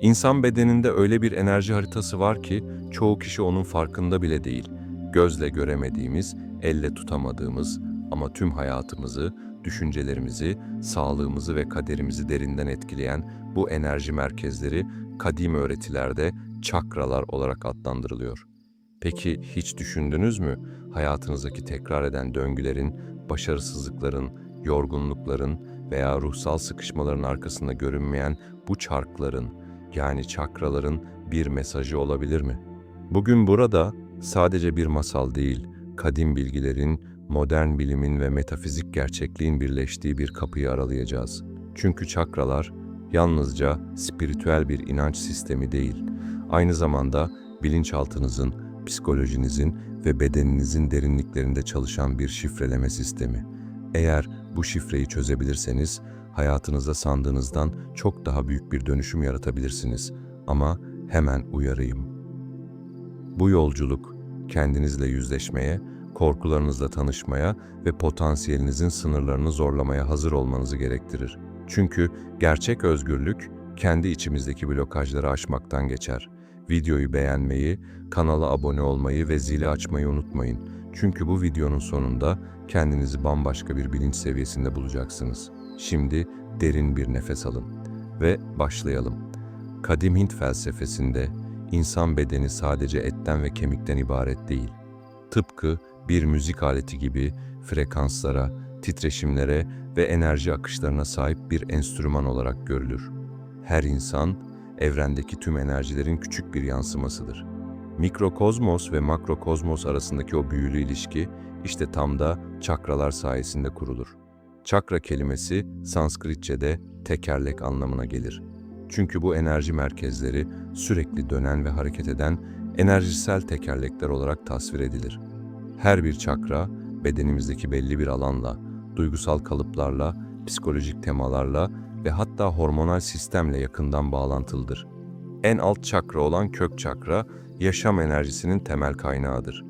İnsan bedeninde öyle bir enerji haritası var ki çoğu kişi onun farkında bile değil. Gözle göremediğimiz, elle tutamadığımız ama tüm hayatımızı, düşüncelerimizi, sağlığımızı ve kaderimizi derinden etkileyen bu enerji merkezleri kadim öğretilerde çakralar olarak adlandırılıyor. Peki hiç düşündünüz mü hayatınızdaki tekrar eden döngülerin, başarısızlıkların, yorgunlukların veya ruhsal sıkışmaların arkasında görünmeyen bu çarkların yani çakraların bir mesajı olabilir mi? Bugün burada sadece bir masal değil, kadim bilgilerin, modern bilimin ve metafizik gerçekliğin birleştiği bir kapıyı aralayacağız. Çünkü çakralar yalnızca spiritüel bir inanç sistemi değil, aynı zamanda bilinçaltınızın, psikolojinizin ve bedeninizin derinliklerinde çalışan bir şifreleme sistemi. Eğer bu şifreyi çözebilirseniz, hayatınızda sandığınızdan çok daha büyük bir dönüşüm yaratabilirsiniz. Ama hemen uyarayım. Bu yolculuk kendinizle yüzleşmeye, korkularınızla tanışmaya ve potansiyelinizin sınırlarını zorlamaya hazır olmanızı gerektirir. Çünkü gerçek özgürlük kendi içimizdeki blokajları aşmaktan geçer. Videoyu beğenmeyi, kanala abone olmayı ve zili açmayı unutmayın. Çünkü bu videonun sonunda kendinizi bambaşka bir bilinç seviyesinde bulacaksınız. Şimdi derin bir nefes alın ve başlayalım. Kadim Hint felsefesinde insan bedeni sadece etten ve kemikten ibaret değil. Tıpkı bir müzik aleti gibi frekanslara, titreşimlere ve enerji akışlarına sahip bir enstrüman olarak görülür. Her insan evrendeki tüm enerjilerin küçük bir yansımasıdır. Mikrokozmos ve makrokozmos arasındaki o büyülü ilişki işte tam da çakralar sayesinde kurulur. Çakra kelimesi Sanskritçe'de tekerlek anlamına gelir. Çünkü bu enerji merkezleri sürekli dönen ve hareket eden enerjisel tekerlekler olarak tasvir edilir. Her bir çakra bedenimizdeki belli bir alanla, duygusal kalıplarla, psikolojik temalarla ve hatta hormonal sistemle yakından bağlantılıdır. En alt çakra olan kök çakra, yaşam enerjisinin temel kaynağıdır.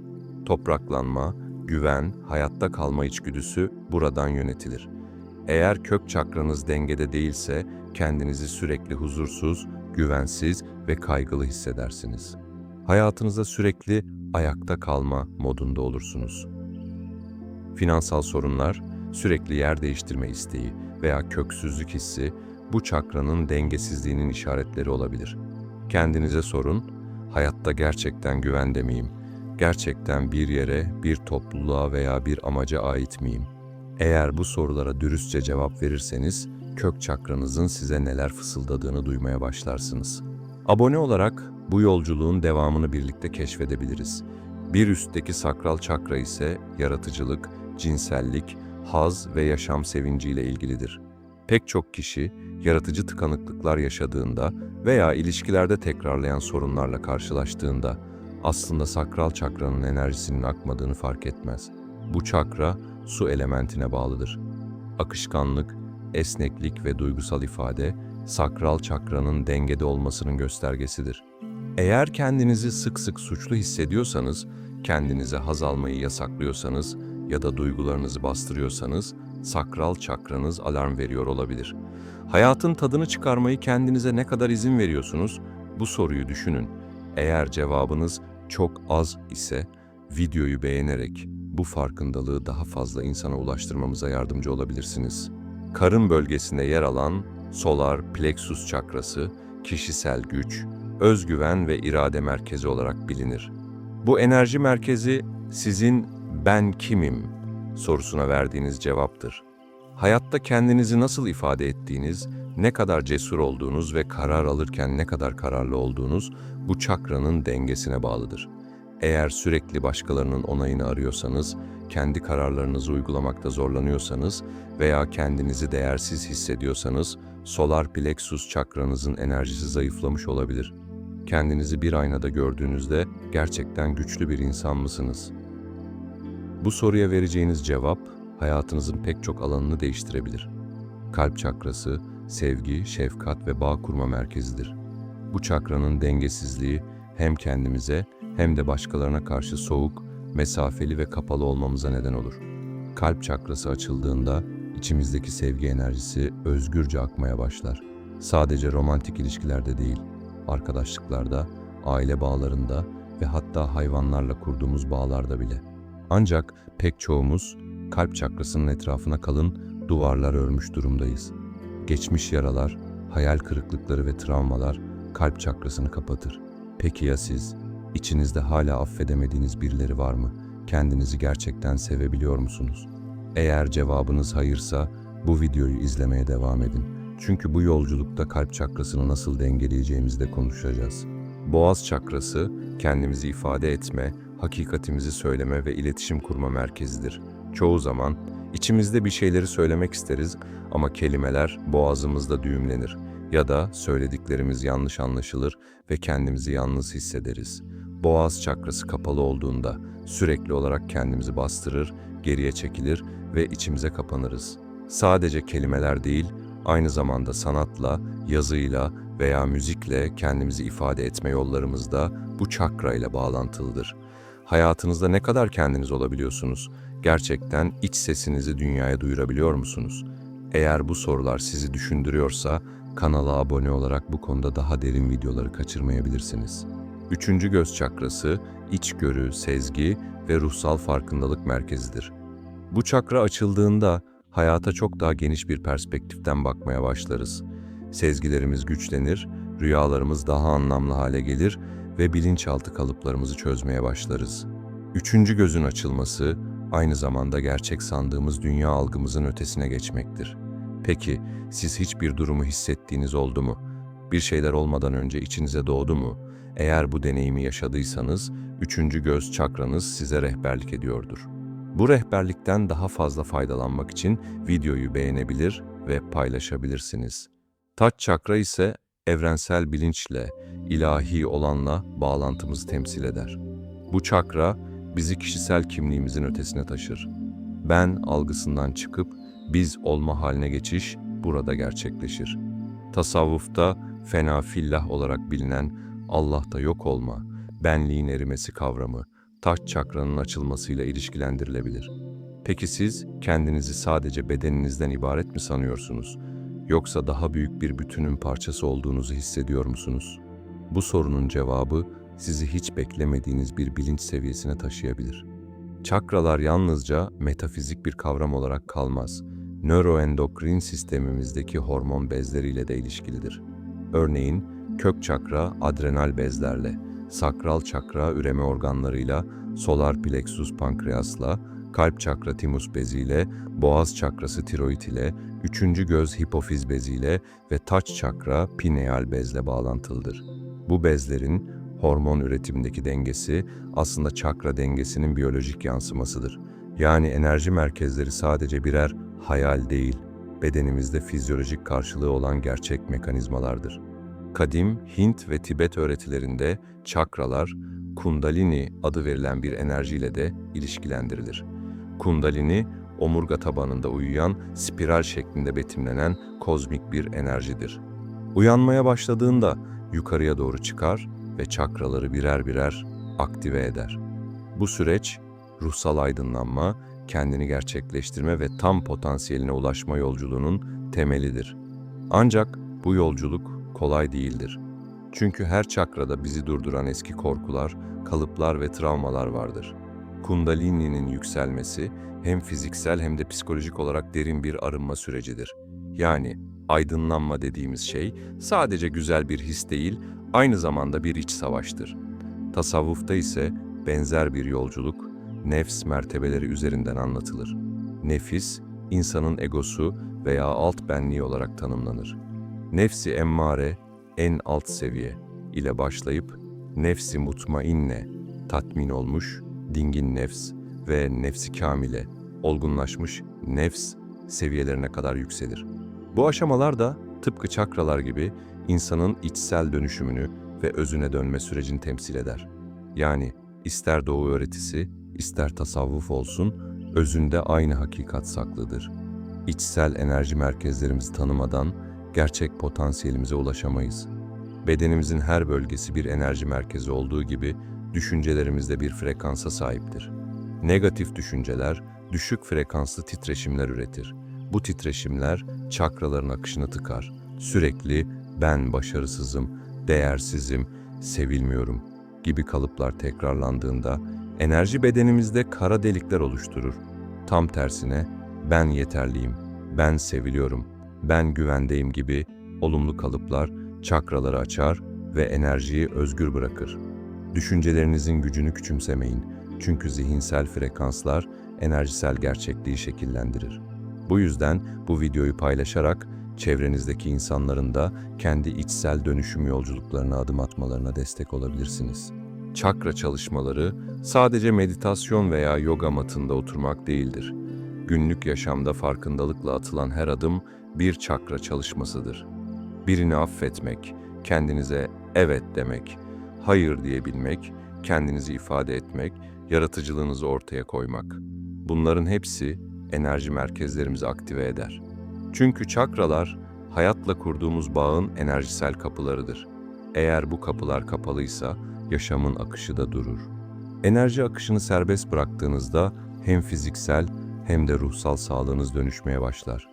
Topraklanma, güven, hayatta kalma içgüdüsü buradan yönetilir. Eğer kök çakranız dengede değilse kendinizi sürekli huzursuz, güvensiz ve kaygılı hissedersiniz. Hayatınızda sürekli ayakta kalma modunda olursunuz. Finansal sorunlar, sürekli yer değiştirme isteği veya köksüzlük hissi bu çakranın dengesizliğinin işaretleri olabilir. Kendinize sorun, hayatta gerçekten güvende miyim? Gerçekten bir yere, bir topluluğa veya bir amaca ait miyim? Eğer bu sorulara dürüstçe cevap verirseniz, kök çakranızın size neler fısıldadığını duymaya başlarsınız. Abone olarak bu yolculuğun devamını birlikte keşfedebiliriz. Bir üstteki sakral çakra ise yaratıcılık, cinsellik, haz ve yaşam sevinciyle ilgilidir. Pek çok kişi yaratıcı tıkanıklıklar yaşadığında veya ilişkilerde tekrarlayan sorunlarla karşılaştığında aslında sakral çakranın enerjisinin akmadığını fark etmez. Bu çakra su elementine bağlıdır. Akışkanlık, esneklik ve duygusal ifade sakral çakranın dengede olmasının göstergesidir. Eğer kendinizi sık sık suçlu hissediyorsanız, kendinize haz almayı yasaklıyorsanız ya da duygularınızı bastırıyorsanız sakral çakranız alarm veriyor olabilir. Hayatın tadını çıkarmayı kendinize ne kadar izin veriyorsunuz? Bu soruyu düşünün. Eğer cevabınız çok az ise videoyu beğenerek bu farkındalığı daha fazla insana ulaştırmamıza yardımcı olabilirsiniz. Karın bölgesinde yer alan solar plexus çakrası kişisel güç, özgüven ve irade merkezi olarak bilinir. Bu enerji merkezi sizin ben kimim sorusuna verdiğiniz cevaptır. Hayatta kendinizi nasıl ifade ettiğiniz, ne kadar cesur olduğunuz ve karar alırken ne kadar kararlı olduğunuz bu çakranın dengesine bağlıdır. Eğer sürekli başkalarının onayını arıyorsanız, kendi kararlarınızı uygulamakta zorlanıyorsanız veya kendinizi değersiz hissediyorsanız, solar plexus çakranızın enerjisi zayıflamış olabilir. Kendinizi bir aynada gördüğünüzde gerçekten güçlü bir insan mısınız? Bu soruya vereceğiniz cevap hayatınızın pek çok alanını değiştirebilir. Kalp çakrası, sevgi, şefkat ve bağ kurma merkezidir. Bu çakranın dengesizliği hem kendimize hem de başkalarına karşı soğuk, mesafeli ve kapalı olmamıza neden olur. Kalp çakrası açıldığında içimizdeki sevgi enerjisi özgürce akmaya başlar. Sadece romantik ilişkilerde değil, arkadaşlıklarda, aile bağlarında ve hatta hayvanlarla kurduğumuz bağlarda bile. Ancak pek çoğumuz kalp çakrasının etrafına kalın duvarlar örmüş durumdayız. Geçmiş yaralar, hayal kırıklıkları ve travmalar kalp çakrasını kapatır. Peki ya siz? İçinizde hala affedemediğiniz birileri var mı? Kendinizi gerçekten sevebiliyor musunuz? Eğer cevabınız hayırsa bu videoyu izlemeye devam edin. Çünkü bu yolculukta kalp çakrasını nasıl dengeleyeceğimizi de konuşacağız. Boğaz çakrası kendimizi ifade etme, hakikatimizi söyleme ve iletişim kurma merkezidir. Çoğu zaman içimizde bir şeyleri söylemek isteriz ama kelimeler boğazımızda düğümlenir ya da söylediklerimiz yanlış anlaşılır ve kendimizi yalnız hissederiz. Boğaz çakrası kapalı olduğunda sürekli olarak kendimizi bastırır, geriye çekilir ve içimize kapanırız. Sadece kelimeler değil, aynı zamanda sanatla, yazıyla veya müzikle kendimizi ifade etme yollarımız da bu çakra ile bağlantılıdır. Hayatınızda ne kadar kendiniz olabiliyorsunuz? Gerçekten iç sesinizi dünyaya duyurabiliyor musunuz? Eğer bu sorular sizi düşündürüyorsa kanala abone olarak bu konuda daha derin videoları kaçırmayabilirsiniz. Üçüncü göz çakrası içgörü, sezgi ve ruhsal farkındalık merkezidir. Bu çakra açıldığında hayata çok daha geniş bir perspektiften bakmaya başlarız. Sezgilerimiz güçlenir, rüyalarımız daha anlamlı hale gelir ve bilinçaltı kalıplarımızı çözmeye başlarız. Üçüncü gözün açılması aynı zamanda gerçek sandığımız dünya algımızın ötesine geçmektir. Peki siz hiçbir durumu hissettiğiniz oldu mu? Bir şeyler olmadan önce içinize doğdu mu? Eğer bu deneyimi yaşadıysanız, üçüncü göz çakranız size rehberlik ediyordur. Bu rehberlikten daha fazla faydalanmak için videoyu beğenebilir ve paylaşabilirsiniz. Taç çakra ise evrensel bilinçle, ilahi olanla bağlantımızı temsil eder. Bu çakra bizi kişisel kimliğimizin ötesine taşır. Ben algısından çıkıp biz olma haline geçiş burada gerçekleşir. Tasavvufta fena fillah olarak bilinen Allah'ta yok olma, benliğin erimesi kavramı, taç çakranın açılmasıyla ilişkilendirilebilir. Peki siz kendinizi sadece bedeninizden ibaret mi sanıyorsunuz? Yoksa daha büyük bir bütünün parçası olduğunuzu hissediyor musunuz? Bu sorunun cevabı sizi hiç beklemediğiniz bir bilinç seviyesine taşıyabilir. Çakralar yalnızca metafizik bir kavram olarak kalmaz. Nöroendokrin sistemimizdeki hormon bezleriyle de ilişkilidir. Örneğin kök çakra adrenal bezlerle, sakral çakra üreme organlarıyla, solar plexus pankreasla, kalp çakra timus beziyle, boğaz çakrası tiroid ile, üçüncü göz hipofiz beziyle ve taç çakra pineal bezle bağlantılıdır. Bu bezlerin hormon üretimindeki dengesi aslında çakra dengesinin biyolojik yansımasıdır. Yani enerji merkezleri sadece birer hayal değil, bedenimizde fizyolojik karşılığı olan gerçek mekanizmalardır. Kadim Hint ve Tibet öğretilerinde çakralar, kundalini adı verilen bir enerjiyle de ilişkilendirilir. Kundalini, omurga tabanında uyuyan, spiral şeklinde betimlenen kozmik bir enerjidir. Uyanmaya başladığında yukarıya doğru çıkar ve çakraları birer birer aktive eder. Bu süreç ruhsal aydınlanma, kendini gerçekleştirme ve tam potansiyeline ulaşma yolculuğunun temelidir. Ancak bu yolculuk kolay değildir. Çünkü her çakrada bizi durduran eski korkular, kalıplar ve travmalar vardır. Kundalini'nin yükselmesi hem fiziksel hem de psikolojik olarak derin bir arınma sürecidir. Yani aydınlanma dediğimiz şey sadece güzel bir his değil, aynı zamanda bir iç savaştır. Tasavvufta ise benzer bir yolculuk nefs mertebeleri üzerinden anlatılır. Nefis, insanın egosu veya alt benliği olarak tanımlanır. Nefsi emmare, en alt seviye ile başlayıp nefsi mutmainne, tatmin olmuş, dingin nefs ve nefsi kamile, olgunlaşmış nefs seviyelerine kadar yükselir. Bu aşamalar da tıpkı çakralar gibi insanın içsel dönüşümünü ve özüne dönme sürecini temsil eder. Yani ister doğu öğretisi, ister tasavvuf olsun, özünde aynı hakikat saklıdır. İçsel enerji merkezlerimizi tanımadan gerçek potansiyelimize ulaşamayız. Bedenimizin her bölgesi bir enerji merkezi olduğu gibi düşüncelerimiz de bir frekansa sahiptir. Negatif düşünceler düşük frekanslı titreşimler üretir. Bu titreşimler çakraların akışını tıkar. Sürekli ben başarısızım, değersizim, sevilmiyorum gibi kalıplar tekrarlandığında enerji bedenimizde kara delikler oluşturur. Tam tersine ben yeterliyim, ben seviliyorum, ben güvendeyim gibi olumlu kalıplar çakraları açar ve enerjiyi özgür bırakır. Düşüncelerinizin gücünü küçümsemeyin. Çünkü zihinsel frekanslar enerjisel gerçekliği şekillendirir. Bu yüzden bu videoyu paylaşarak çevrenizdeki insanların da kendi içsel dönüşüm yolculuklarına adım atmalarına destek olabilirsiniz. Çakra çalışmaları sadece meditasyon veya yoga matında oturmak değildir. Günlük yaşamda farkındalıkla atılan her adım bir çakra çalışmasıdır. Birini affetmek, kendinize evet demek, hayır diyebilmek, kendinizi ifade etmek, yaratıcılığınızı ortaya koymak. Bunların hepsi enerji merkezlerimizi aktive eder. Çünkü çakralar hayatla kurduğumuz bağın enerjisel kapılarıdır. Eğer bu kapılar kapalıysa yaşamın akışı da durur. Enerji akışını serbest bıraktığınızda hem fiziksel hem de ruhsal sağlığınız dönüşmeye başlar.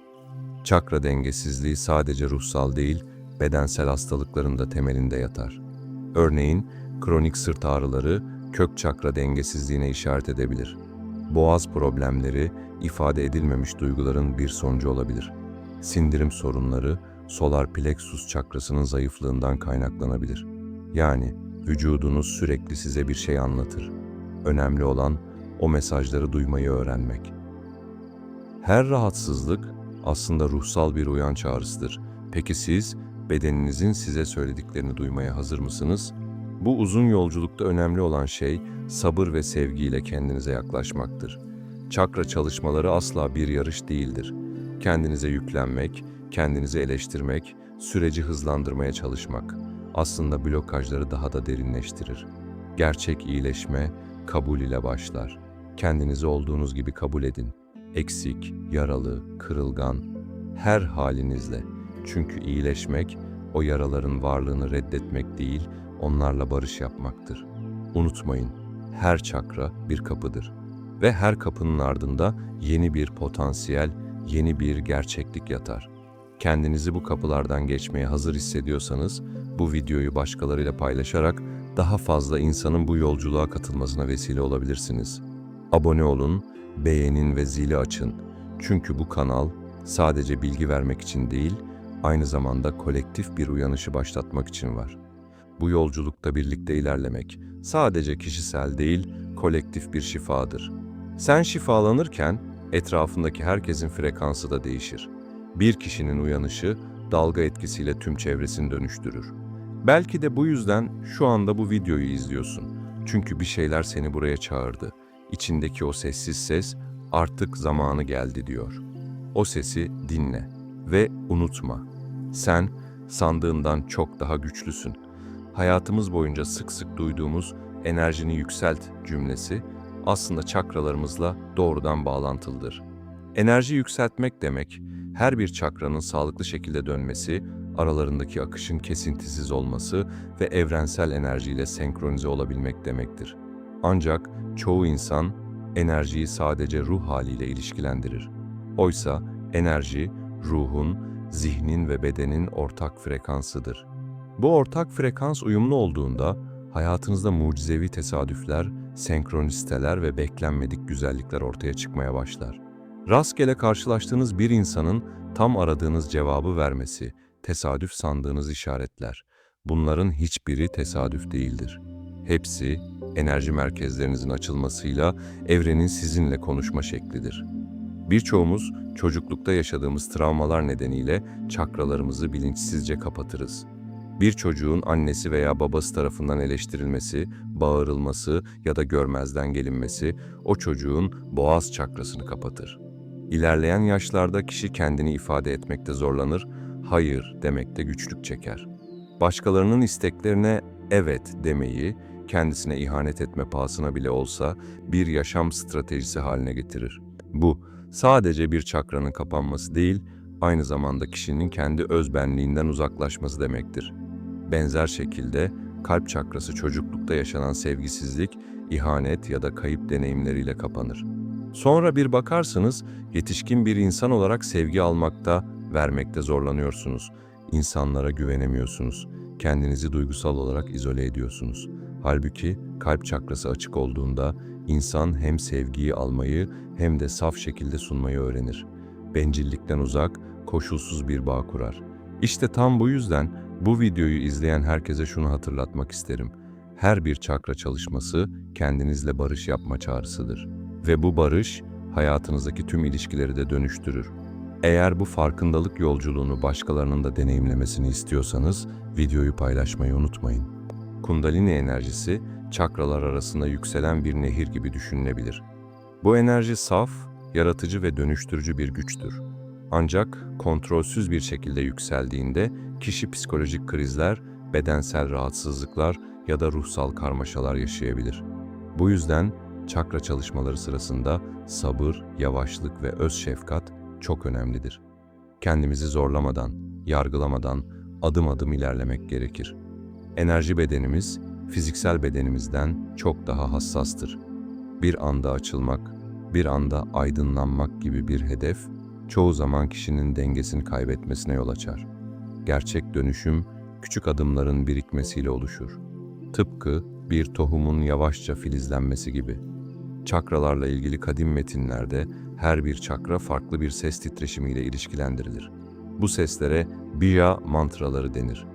Çakra dengesizliği sadece ruhsal değil, bedensel hastalıkların da temelinde yatar. Örneğin kronik sırt ağrıları kök çakra dengesizliğine işaret edebilir. Boğaz problemleri ifade edilmemiş duyguların bir sonucu olabilir. Sindirim sorunları solar plexus çakrasının zayıflığından kaynaklanabilir. Yani vücudunuz sürekli size bir şey anlatır. Önemli olan o mesajları duymayı öğrenmek. Her rahatsızlık aslında ruhsal bir uyan çağrısıdır. Peki siz bedeninizin size söylediklerini duymaya hazır mısınız? Bu uzun yolculukta önemli olan şey sabır ve sevgiyle kendinize yaklaşmaktır. Çakra çalışmaları asla bir yarış değildir. Kendinize yüklenmek, kendinizi eleştirmek, süreci hızlandırmaya çalışmak aslında blokajları daha da derinleştirir. Gerçek iyileşme kabul ile başlar. Kendinizi olduğunuz gibi kabul edin. Eksik, yaralı, kırılgan, her halinizle. Çünkü iyileşmek o yaraların varlığını reddetmek değil, onlarla barış yapmaktır. Unutmayın, her çakra bir kapıdır ve her kapının ardında yeni bir potansiyel, yeni bir gerçeklik yatar. Kendinizi bu kapılardan geçmeye hazır hissediyorsanız bu videoyu başkalarıyla paylaşarak daha fazla insanın bu yolculuğa katılmasına vesile olabilirsiniz. Abone olun, beğenin ve zili açın. Çünkü bu kanal sadece bilgi vermek için değil, aynı zamanda kolektif bir uyanışı başlatmak için var. Bu yolculukta birlikte ilerlemek sadece kişisel değil, kolektif bir şifadır. Sen şifalanırken etrafındaki herkesin frekansı da değişir. Bir kişinin uyanışı dalga etkisiyle tüm çevresini dönüştürür. Belki de bu yüzden şu anda bu videoyu izliyorsun. Çünkü bir şeyler seni buraya çağırdı. İçindeki o sessiz ses artık zamanı geldi diyor. O sesi dinle ve unutma. Sen sandığından çok daha güçlüsün. Hayatımız boyunca sık sık duyduğumuz enerjini yükselt cümlesi aslında çakralarımızla doğrudan bağlantılıdır. Enerji yükseltmek demek, her bir çakranın sağlıklı şekilde dönmesi, aralarındaki akışın kesintisiz olması ve evrensel enerjiyle senkronize olabilmek demektir. Ancak çoğu insan enerjiyi sadece ruh haliyle ilişkilendirir. Oysa enerji, ruhun, zihnin ve bedenin ortak frekansıdır. Bu ortak frekans uyumlu olduğunda hayatınızda mucizevi tesadüfler, senkronisteler ve beklenmedik güzellikler ortaya çıkmaya başlar. Rastgele karşılaştığınız bir insanın tam aradığınız cevabı vermesi, tesadüf sandığınız işaretler. Bunların hiçbiri tesadüf değildir. Hepsi enerji merkezlerinizin açılmasıyla evrenin sizinle konuşma şeklidir. Birçoğumuz çocuklukta yaşadığımız travmalar nedeniyle çakralarımızı bilinçsizce kapatırız. Bir çocuğun annesi veya babası tarafından eleştirilmesi, bağırılması ya da görmezden gelinmesi o çocuğun boğaz çakrasını kapatır. İlerleyen yaşlarda kişi kendini ifade etmekte zorlanır, hayır demekte güçlük çeker. Başkalarının isteklerine evet demeyi, kendisine ihanet etme pahasına bile olsa bir yaşam stratejisi haline getirir. Bu sadece bir çakranın kapanması değil, aynı zamanda kişinin kendi özbenliğinden uzaklaşması demektir. Benzer şekilde kalp çakrası çocuklukta yaşanan sevgisizlik, ihanet ya da kayıp deneyimleriyle kapanır. Sonra bir bakarsınız yetişkin bir insan olarak sevgi almakta, vermekte zorlanıyorsunuz. İnsanlara güvenemiyorsunuz. kendinizi duygusal olarak izole ediyorsunuz. Halbuki kalp çakrası açık olduğunda insan hem sevgiyi almayı hem de saf şekilde sunmayı öğrenir. Bencillikten uzak, koşulsuz bir bağ kurar. İşte tam bu yüzden bu videoyu izleyen herkese şunu hatırlatmak isterim. Her bir çakra çalışması kendinizle barış yapma çağrısıdır. Ve bu barış hayatınızdaki tüm ilişkileri de dönüştürür. Eğer bu farkındalık yolculuğunu başkalarının da deneyimlemesini istiyorsanız videoyu paylaşmayı unutmayın. Kundalini enerjisi çakralar arasında yükselen bir nehir gibi düşünülebilir. Bu enerji saf, yaratıcı ve dönüştürücü bir güçtür. Ancak kontrolsüz bir şekilde yükseldiğinde kişi psikolojik krizler, bedensel rahatsızlıklar ya da ruhsal karmaşalar yaşayabilir. Bu yüzden çakra çalışmaları sırasında sabır, yavaşlık ve öz şefkat çok önemlidir. Kendimizi zorlamadan, yargılamadan adım adım ilerlemek gerekir. Enerji bedenimiz fiziksel bedenimizden çok daha hassastır. Bir anda açılmak, bir anda aydınlanmak gibi bir hedef çoğu zaman kişinin dengesini kaybetmesine yol açar. Gerçek dönüşüm küçük adımların birikmesiyle oluşur. Tıpkı bir tohumun yavaşça filizlenmesi gibi. Çakralarla ilgili kadim metinlerde her bir çakra farklı bir ses titreşimiyle ilişkilendirilir. Bu seslere bija mantraları denir.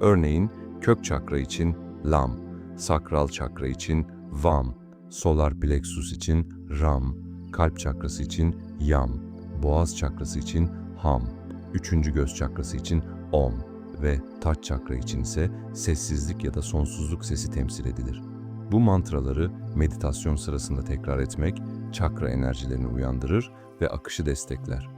Örneğin kök çakra için lam, sakral çakra için vam, solar plexus için ram, kalp çakrası için yam, boğaz çakrası için ham, üçüncü göz çakrası için om ve taç çakra için ise sessizlik ya da sonsuzluk sesi temsil edilir. Bu mantraları meditasyon sırasında tekrar etmek çakra enerjilerini uyandırır ve akışı destekler.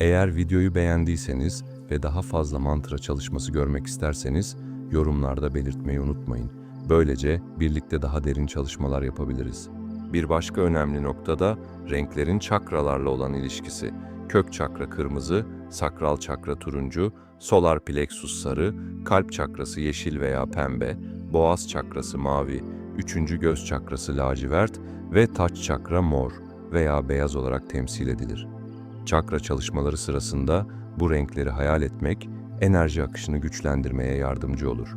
Eğer videoyu beğendiyseniz ve daha fazla mantra çalışması görmek isterseniz yorumlarda belirtmeyi unutmayın. Böylece birlikte daha derin çalışmalar yapabiliriz. Bir başka önemli nokta da renklerin çakralarla olan ilişkisi. Kök çakra kırmızı, sakral çakra turuncu, solar plexus sarı, kalp çakrası yeşil veya pembe, boğaz çakrası mavi, üçüncü göz çakrası lacivert ve taç çakra mor veya beyaz olarak temsil edilir. Çakra çalışmaları sırasında bu renkleri hayal etmek enerji akışını güçlendirmeye yardımcı olur.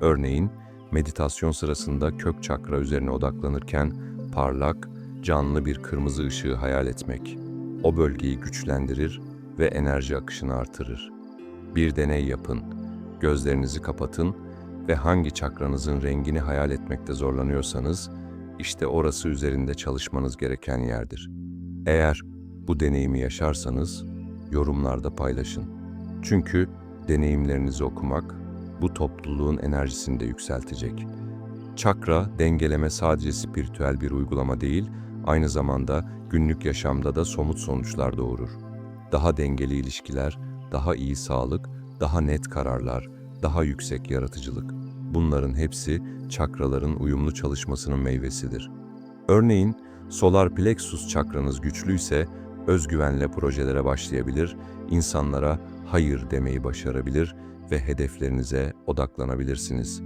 Örneğin meditasyon sırasında kök çakra üzerine odaklanırken parlak, canlı bir kırmızı ışığı hayal etmek o bölgeyi güçlendirir ve enerji akışını artırır. Bir deney yapın. Gözlerinizi kapatın ve hangi çakranızın rengini hayal etmekte zorlanıyorsanız işte orası üzerinde çalışmanız gereken yerdir. Eğer bu deneyimi yaşarsanız yorumlarda paylaşın. Çünkü deneyimlerinizi okumak bu topluluğun enerjisini de yükseltecek. Çakra dengeleme sadece spiritüel bir uygulama değil, aynı zamanda günlük yaşamda da somut sonuçlar doğurur. Daha dengeli ilişkiler, daha iyi sağlık, daha net kararlar, daha yüksek yaratıcılık. Bunların hepsi çakraların uyumlu çalışmasının meyvesidir. Örneğin solar plexus çakranız güçlüyse özgüvenle projelere başlayabilir, insanlara hayır demeyi başarabilir ve hedeflerinize odaklanabilirsiniz.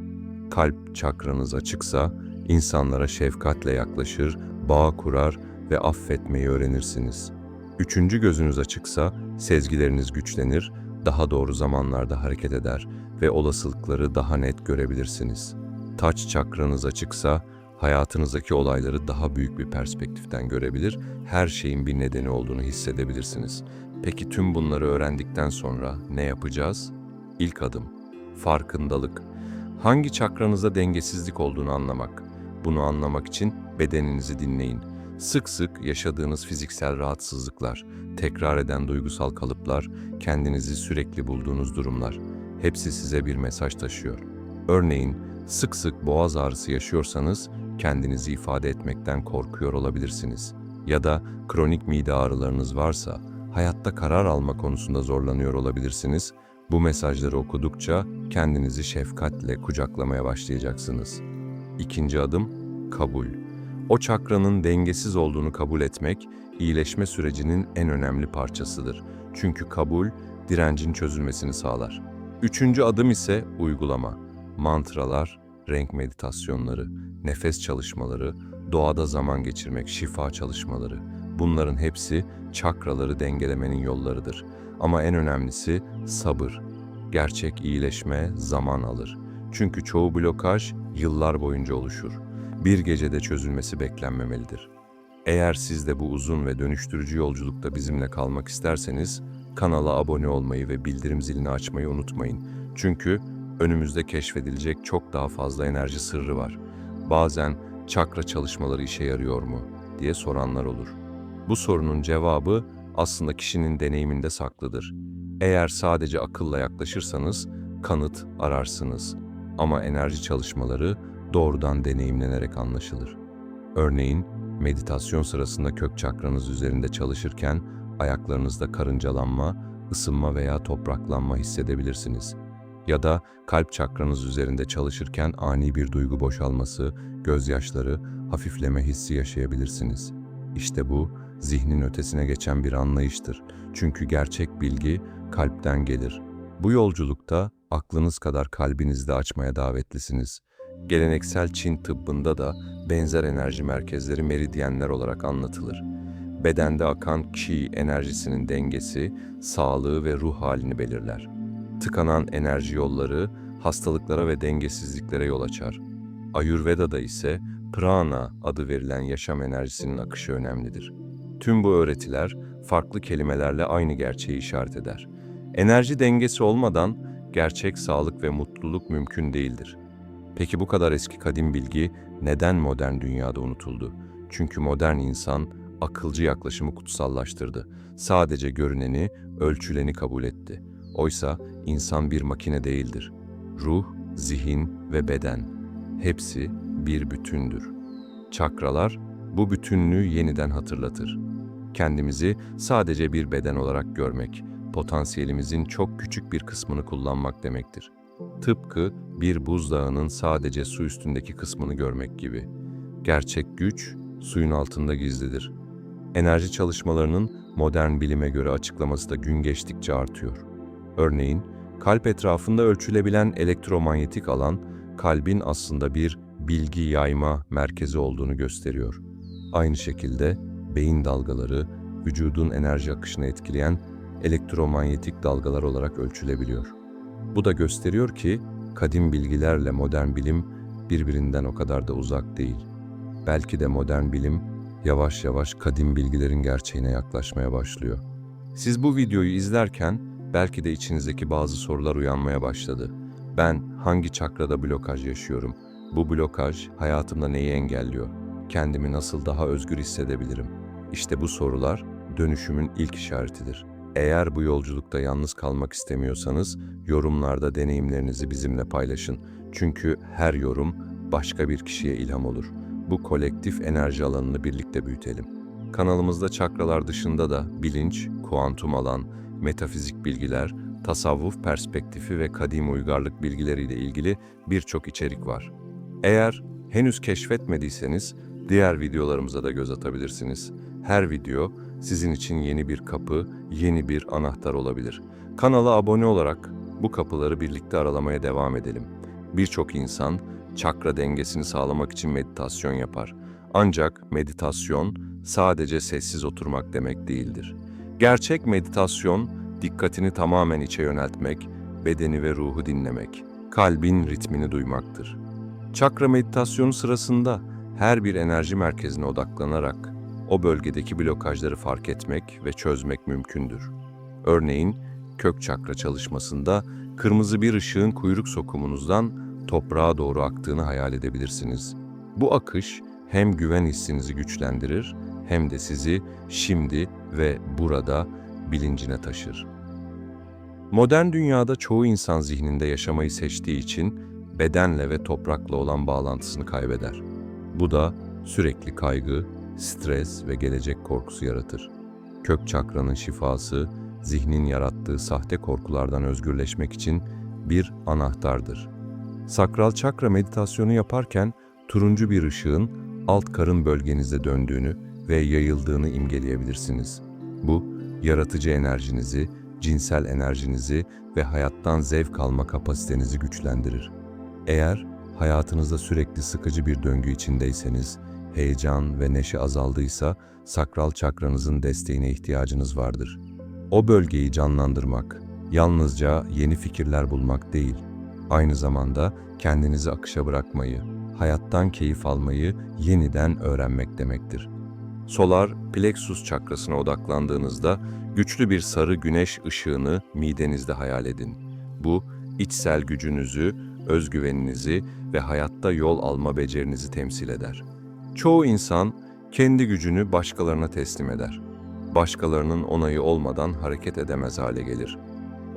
Kalp çakranız açıksa insanlara şefkatle yaklaşır, bağ kurar ve affetmeyi öğrenirsiniz. Üçüncü gözünüz açıksa sezgileriniz güçlenir, daha doğru zamanlarda hareket eder ve olasılıkları daha net görebilirsiniz. Taç çakranız açıksa hayatınızdaki olayları daha büyük bir perspektiften görebilir, her şeyin bir nedeni olduğunu hissedebilirsiniz. Peki tüm bunları öğrendikten sonra ne yapacağız? İlk adım farkındalık. Hangi çakranızda dengesizlik olduğunu anlamak. Bunu anlamak için bedeninizi dinleyin. Sık sık yaşadığınız fiziksel rahatsızlıklar, tekrar eden duygusal kalıplar, kendinizi sürekli bulduğunuz durumlar hepsi size bir mesaj taşıyor. Örneğin sık sık boğaz ağrısı yaşıyorsanız kendinizi ifade etmekten korkuyor olabilirsiniz. Ya da kronik mide ağrılarınız varsa hayatta karar alma konusunda zorlanıyor olabilirsiniz. Bu mesajları okudukça kendinizi şefkatle kucaklamaya başlayacaksınız. İkinci adım kabul. O çakranın dengesiz olduğunu kabul etmek iyileşme sürecinin en önemli parçasıdır. Çünkü kabul direncin çözülmesini sağlar. Üçüncü adım ise uygulama. Mantralar, renk meditasyonları, nefes çalışmaları, doğada zaman geçirmek, şifa çalışmaları. Bunların hepsi çakraları dengelemenin yollarıdır. Ama en önemlisi sabır. gerçek iyileşme zaman alır. Çünkü çoğu blokaj yıllar boyunca oluşur. Bir gecede çözülmesi beklenmemelidir. Eğer siz de bu uzun ve dönüştürücü yolculukta bizimle kalmak isterseniz kanala abone olmayı ve bildirim zilini açmayı unutmayın. Çünkü önümüzde keşfedilecek çok daha fazla enerji sırrı var. Bazen çakra çalışmaları işe yarıyor mu diye soranlar olur. Bu sorunun cevabı aslında kişinin deneyiminde saklıdır. Eğer sadece akılla yaklaşırsanız kanıt ararsınız. Ama enerji çalışmaları doğrudan deneyimlenerek anlaşılır. Örneğin meditasyon sırasında kök çakranız üzerinde çalışırken ayaklarınızda karıncalanma, ısınma veya topraklanma hissedebilirsiniz. Ya da kalp çakranız üzerinde çalışırken ani bir duygu boşalması, gözyaşları, hafifleme hissi yaşayabilirsiniz. İşte bu zihnin ötesine geçen bir anlayıştır. Çünkü gerçek bilgi kalpten gelir. Bu yolculukta aklınız kadar kalbinizi de açmaya davetlisiniz. Geleneksel Çin tıbbında da benzer enerji merkezleri meridyenler olarak anlatılır. Bedende akan ki enerjisinin dengesi, sağlığı ve ruh halini belirler. Tıkanan enerji yolları hastalıklara ve dengesizliklere yol açar. Ayurveda'da ise prana adı verilen yaşam enerjisinin akışı önemlidir. Tüm bu öğretiler farklı kelimelerle aynı gerçeği işaret eder. Enerji dengesi olmadan gerçek sağlık ve mutluluk mümkün değildir. Peki bu kadar eski kadim bilgi neden modern dünyada unutuldu? Çünkü modern insan akılcı yaklaşımı kutsallaştırdı. Sadece görüneni, ölçüleni kabul etti. Oysa insan bir makine değildir. Ruh, zihin ve beden hepsi bir bütündür. Çakralar bu bütünlüğü yeniden hatırlatır. Kendimizi sadece bir beden olarak görmek, potansiyelimizin çok küçük bir kısmını kullanmak demektir. Tıpkı bir buzdağının sadece su üstündeki kısmını görmek gibi. Gerçek güç suyun altında gizlidir. Enerji çalışmalarının modern bilime göre açıklaması da gün geçtikçe artıyor. Örneğin, kalp etrafında ölçülebilen elektromanyetik alan, kalbin aslında bir bilgi yayma merkezi olduğunu gösteriyor. Aynı şekilde beyin dalgaları, vücudun enerji akışını etkileyen elektromanyetik dalgalar olarak ölçülebiliyor. Bu da gösteriyor ki kadim bilgilerle modern bilim birbirinden o kadar da uzak değil. Belki de modern bilim yavaş yavaş kadim bilgilerin gerçeğine yaklaşmaya başlıyor. Siz bu videoyu izlerken belki de içinizdeki bazı sorular uyanmaya başladı. Ben hangi çakrada blokaj yaşıyorum? Bu blokaj hayatımda neyi engelliyor? Kendimi nasıl daha özgür hissedebilirim? İşte bu sorular dönüşümün ilk işaretidir. Eğer bu yolculukta yalnız kalmak istemiyorsanız yorumlarda deneyimlerinizi bizimle paylaşın. Çünkü her yorum başka bir kişiye ilham olur. Bu kolektif enerji alanını birlikte büyütelim. Kanalımızda çakralar dışında da bilinç, kuantum alan, metafizik bilgiler, tasavvuf perspektifi ve kadim uygarlık bilgileriyle ilgili birçok içerik var. Eğer henüz keşfetmediyseniz diğer videolarımıza da göz atabilirsiniz. Her video sizin için yeni bir kapı, yeni bir anahtar olabilir. Kanala abone olarak bu kapıları birlikte aralamaya devam edelim. Birçok insan çakra dengesini sağlamak için meditasyon yapar. Ancak meditasyon sadece sessiz oturmak demek değildir. Gerçek meditasyon dikkatini tamamen içe yöneltmek, bedeni ve ruhu dinlemek, kalbin ritmini duymaktır. Çakra meditasyonu sırasında her bir enerji merkezine odaklanarak o bölgedeki blokajları fark etmek ve çözmek mümkündür. Örneğin kök çakra çalışmasında kırmızı bir ışığın kuyruk sokumunuzdan toprağa doğru aktığını hayal edebilirsiniz. Bu akış hem güven hissinizi güçlendirir hem de sizi şimdi ve burada bilincine taşır. Modern dünyada çoğu insan zihninde yaşamayı seçtiği için bedenle ve toprakla olan bağlantısını kaybeder. Bu da sürekli kaygı, stres ve gelecek korkusu yaratır. Kök çakranın şifası, zihnin yarattığı sahte korkulardan özgürleşmek için bir anahtardır. Sakral çakra meditasyonu yaparken turuncu bir ışığın alt karın bölgenizde döndüğünü ve yayıldığını imgeleyebilirsiniz. Bu, yaratıcı enerjinizi, cinsel enerjinizi ve hayattan zevk alma kapasitenizi güçlendirir. Eğer hayatınızda sürekli sıkıcı bir döngü içindeyseniz, heyecan ve neşe azaldıysa sakral çakranızın desteğine ihtiyacınız vardır. O bölgeyi canlandırmak, yalnızca yeni fikirler bulmak değil, aynı zamanda kendinizi akışa bırakmayı, hayattan keyif almayı yeniden öğrenmek demektir. Solar plexus çakrasına odaklandığınızda güçlü bir sarı güneş ışığını midenizde hayal edin. Bu içsel gücünüzü, özgüveninizi ve hayatta yol alma becerinizi temsil eder. Çoğu insan kendi gücünü başkalarına teslim eder. Başkalarının onayı olmadan hareket edemez hale gelir.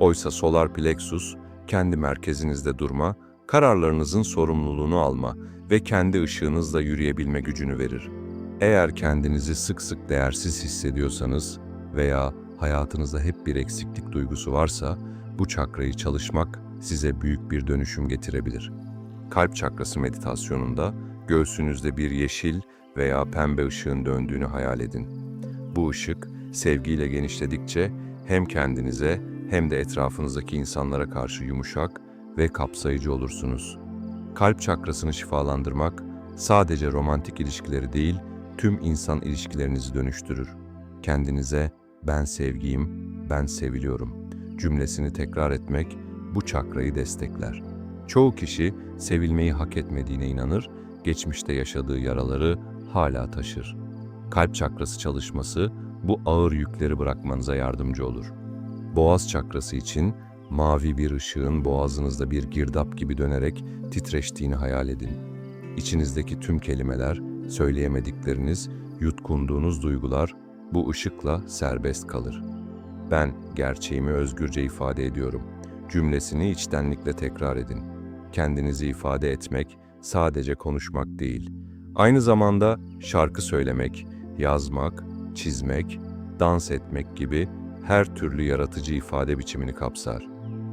Oysa solar plexus kendi merkezinizde durma, kararlarınızın sorumluluğunu alma ve kendi ışığınızla yürüyebilme gücünü verir. Eğer kendinizi sık sık değersiz hissediyorsanız veya hayatınızda hep bir eksiklik duygusu varsa bu çakrayı çalışmak size büyük bir dönüşüm getirebilir. Kalp çakrası meditasyonunda göğsünüzde bir yeşil veya pembe ışığın döndüğünü hayal edin. Bu ışık sevgiyle genişledikçe hem kendinize hem de etrafınızdaki insanlara karşı yumuşak ve kapsayıcı olursunuz. Kalp çakrasını şifalandırmak sadece romantik ilişkileri değil, tüm insan ilişkilerinizi dönüştürür. Kendinize ben sevgiyim, ben seviliyorum cümlesini tekrar etmek bu çakrayı destekler. Çoğu kişi sevilmeyi hak etmediğine inanır, geçmişte yaşadığı yaraları hala taşır. Kalp çakrası çalışması bu ağır yükleri bırakmanıza yardımcı olur. Boğaz çakrası için mavi bir ışığın boğazınızda bir girdap gibi dönerek titreştiğini hayal edin. İçinizdeki tüm kelimeler, söyleyemedikleriniz, yutkunduğunuz duygular bu ışıkla serbest kalır. Ben gerçeğimi özgürce ifade ediyorum. Cümlesini içtenlikle tekrar edin. Kendinizi ifade etmek sadece konuşmak değil. Aynı zamanda şarkı söylemek, yazmak, çizmek, dans etmek gibi her türlü yaratıcı ifade biçimini kapsar.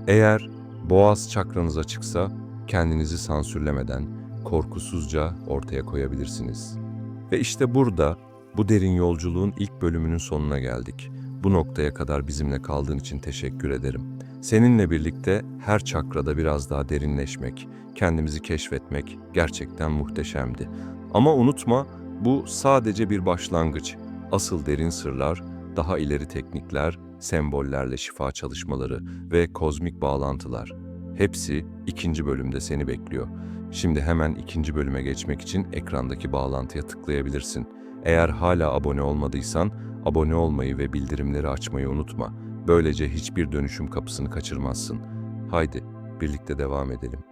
Eğer boğaz çakranız açıksa kendinizi sansürlemeden korkusuzca ortaya koyabilirsiniz. Ve işte burada bu derin yolculuğun ilk bölümünün sonuna geldik. Bu noktaya kadar bizimle kaldığın için teşekkür ederim. Seninle birlikte her çakrada biraz daha derinleşmek, kendimizi keşfetmek gerçekten muhteşemdi. Ama unutma, bu sadece bir başlangıç. Asıl derin sırlar, daha ileri teknikler, sembollerle şifa çalışmaları ve kozmik bağlantılar. Hepsi ikinci bölümde seni bekliyor. Şimdi hemen ikinci bölüme geçmek için ekrandaki bağlantıya tıklayabilirsin. Eğer hala abone olmadıysan abone olmayı ve bildirimleri açmayı unutma. Böylece hiçbir dönüşüm kapısını kaçırmazsın. Haydi birlikte devam edelim.